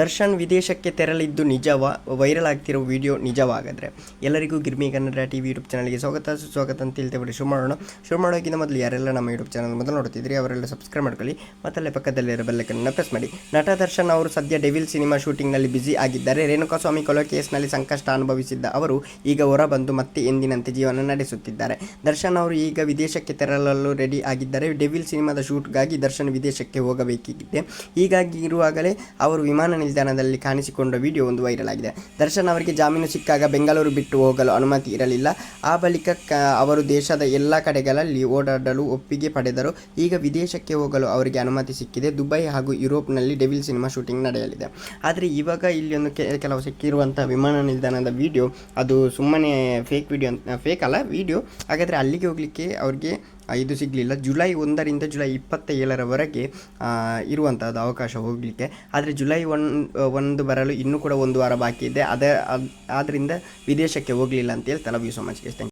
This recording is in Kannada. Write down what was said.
ದರ್ಶನ್ ವಿದೇಶಕ್ಕೆ ತೆರಳಿದ್ದು ನಿಜವ ವೈರಲ್ ಆಗ್ತಿರೋ ವಿಡಿಯೋ ನಿಜವಾಗದ್ರೆ. ಎಲ್ಲರಿಗೂ Girmi Kannada T V YouTube ಚಾನಲ್ಗೆ ಸ್ವಾಗತ. ಸುಸ್ವಾಗತ ಅಂತ ಹೇಳ್ತೇವೆ ಶುರು ಮಾಡೋಣ. ಶುರು ಮಾಡೋಕ್ಕಿಂತ ಮೊದಲು ಯಾರೆಲ್ಲ ನಮ್ಮ ಯೂಟ್ಯೂಬ್ ಚಾನಲ್ ಮೊದಲು ನೋಡ್ತಿದ್ರಿ ಅವರೆಲ್ಲ ಸಬ್ಸ್ಕ್ರೈಬ್ ಮಾಡ್ಕೊಳ್ಳಿ. ಮತ್ತಲ್ಲೇ ಪಕ್ಕದಲ್ಲಿರೋ ಬೆಲ್ಲಕ್ಕನ್ನು ಪ್ರೆಸ್ ಮಾಡಿ. ನಟ ದರ್ಶನ್ ಅವರು ಸದ್ಯ ಡೆವಿಲ್ ಸಿನಿಮಾ ಶೂಟಿಂಗ್ನಲ್ಲಿ ಬ್ಯುಸಿ ಆಗಿದ್ದಾರೆ. ರೇಣುಕಾಸ್ವಾಮಿ ಕೊಲೆ ಕೇಸ್ನಲ್ಲಿ ಸಂಕಷ್ಟ ಅನುಭವಿಸಿದ್ದ ಅವರು ಈಗ ಹೊರಬಂದು ಮತ್ತೆ ಎಂದಿನಂತೆ ಜೀವನ ನಡೆಸುತ್ತಿದ್ದಾರೆ. ದರ್ಶನ್ ಅವರು ಈಗ ವಿದೇಶಕ್ಕೆ ತೆರಳಲು ರೆಡಿ ಆಗಿದ್ದಾರೆ. ಡೆವಿಲ್ ಸಿನಿಮಾದ ಶೂಟ್ಗಾಗಿ ದರ್ಶನ್ ವಿದೇಶಕ್ಕೆ ಹೋಗಬೇಕಿದೆ. ಹೀಗಾಗಿ ಇರುವಾಗಲೇ ಅವರು ವಿಮಾನ ನಿಲ್ದಾಣದಲ್ಲಿ ಕಾಣಿಸಿಕೊಂಡ ವಿಡಿಯೋ ಒಂದು ವೈರಲ್ ಆಗಿದೆ. ದರ್ಶನ್ ಅವರಿಗೆ ಜಾಮೀನು ಸಿಕ್ಕಾಗ ಬೆಂಗಳೂರು ಬಿಟ್ಟು ಹೋಗಲು ಅನುಮತಿ ಇರಲಿಲ್ಲ. ಆ ಬಳಿಕ ಅವರು ದೇಶದ ಎಲ್ಲ ಕಡೆಗಳಲ್ಲಿ ಓಡಾಡಲು ಒಪ್ಪಿಗೆ ಪಡೆದರು. ಈಗ ವಿದೇಶಕ್ಕೆ ಹೋಗಲು ಅವರಿಗೆ ಅನುಮತಿ ಸಿಕ್ಕಿದೆ. ದುಬೈ ಹಾಗೂ ಯುರೋಪ್ನಲ್ಲಿ ಡೆವಿಲ್ ಸಿನಿಮಾ ಶೂಟಿಂಗ್ ನಡೆಯಲಿದೆ. ಆದರೆ ಇವಾಗ ಇಲ್ಲಿ ಒಂದು ಕೆಲವು ಸಿಕ್ಕಿರುವಂಥ ವಿಮಾನ ನಿಲ್ದಾಣದ ವಿಡಿಯೋ, ಅದು ಸುಮ್ಮನೆ ಫೇಕ್ ವಿಡಿಯೋ ಫೇಕ್ ಅಲ್ಲ ವಿಡಿಯೋ ಹಾಗಾದರೆ ಅಲ್ಲಿಗೆ ಹೋಗಲಿಕ್ಕೆ ಅವ್ರಿಗೆ ಇದು ಸಿಗಲಿಲ್ಲ. ಜುಲೈ ಒಂದರಿಂದ ಜುಲೈ ಇಪ್ಪತ್ತ ಏಳರವರೆಗೆ ಇರುವಂಥದ್ದು ಅವಕಾಶ ಹೋಗಲಿಕ್ಕೆ. ಆದರೆ ಜುಲೈ ಒನ್ ಒಂದು ಬರಲು ಇನ್ನೂ ಕೂಡ ಒಂದು ವಾರ ಬಾಕಿ ಇದೆ. ಅದೇ ಆದ್ದರಿಂದ ವಿದೇಶಕ್ಕೆ ಹೋಗಲಿಲ್ಲ ಅಂತೇಳಿ ಹೇಳಿ ಯು ಸೊ ಮಚ್